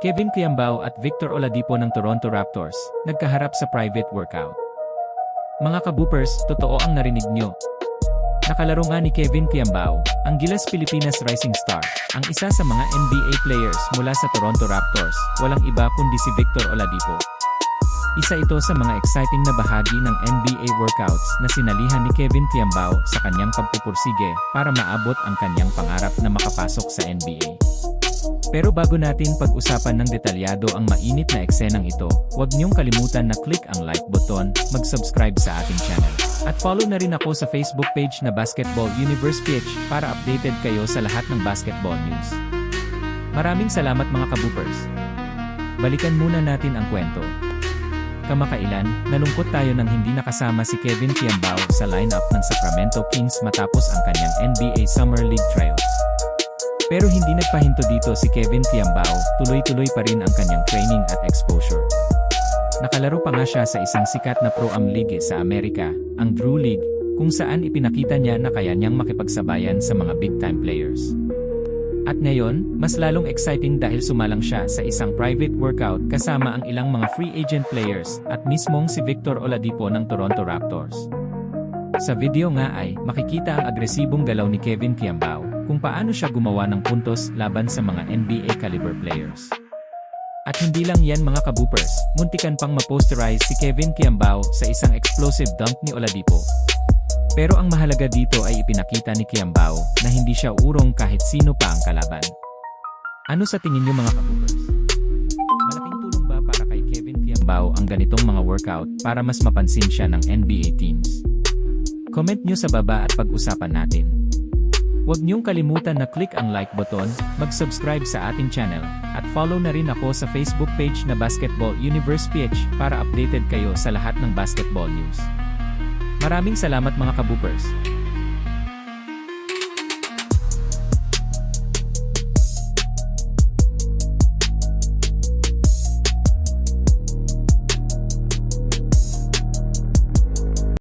Kevin Kiambao at Victor Oladipo ng Toronto Raptors, nagkaharap sa private workout. Mga kaboopers, totoo ang narinig nyo. Nakalaro nga ni Kevin Kiambao, ang Gilas Pilipinas Rising Star, ang isa sa mga NBA players mula sa Toronto Raptors, walang iba kundi si Victor Oladipo. Isa ito sa mga exciting na bahagi ng NBA workouts na sinalihan ni Kevin Kiambao sa kanyang pagpupursige para maabot ang kanyang pangarap na makapasok sa NBA. Pero bago natin pag-usapan ng detalyado ang mainit na eksenang ito, huwag niyong kalimutan na click ang like button, mag-subscribe sa ating channel. At follow na rin ako sa Facebook page na Basketball Universe Pitch para updated kayo sa lahat ng basketball news. Maraming salamat mga kaboopers. Balikan muna natin ang kwento. Kamakailan, nalungkot tayo nang hindi nakasama si Kevin Kiambao sa lineup ng Sacramento Kings matapos ang kanyang NBA Summer League trials. Pero hindi nagpahinto dito si Kevin Kiambao, tuloy-tuloy pa rin ang kanyang training at exposure. Nakalaro pa nga siya sa isang sikat na Pro-Am League sa Amerika, ang Drew League, kung saan ipinakita niya na kaya niyang makipagsabayan sa mga big-time players. At ngayon, mas lalong exciting dahil sumalang siya sa isang private workout kasama ang ilang mga free agent players at mismong si Victor Oladipo ng Toronto Raptors. Sa video nga ay makikita ang agresibong galaw ni Kevin Kiambao kung paano siya gumawa ng puntos laban sa mga NBA caliber players. At hindi lang yan mga kaboopers, muntikan pang maposterize si Kevin Kiambao sa isang explosive dunk ni Oladipo. Pero ang mahalaga dito ay ipinakita ni Kiambao na hindi siya urong kahit sino pa ang kalaban. Ano sa tingin niyo mga kaboopers? Malaking tulong ba para kay Kevin Kiambao ang ganitong mga workout para mas mapansin siya ng NBA teams? Comment nyo sa baba at pag-usapan natin. Huwag niyong kalimutan na click ang like button, mag-subscribe sa ating channel, at follow na rin ako sa Facebook page na Basketball Universe PH para updated kayo sa lahat ng basketball news. Maraming salamat mga kaboopers!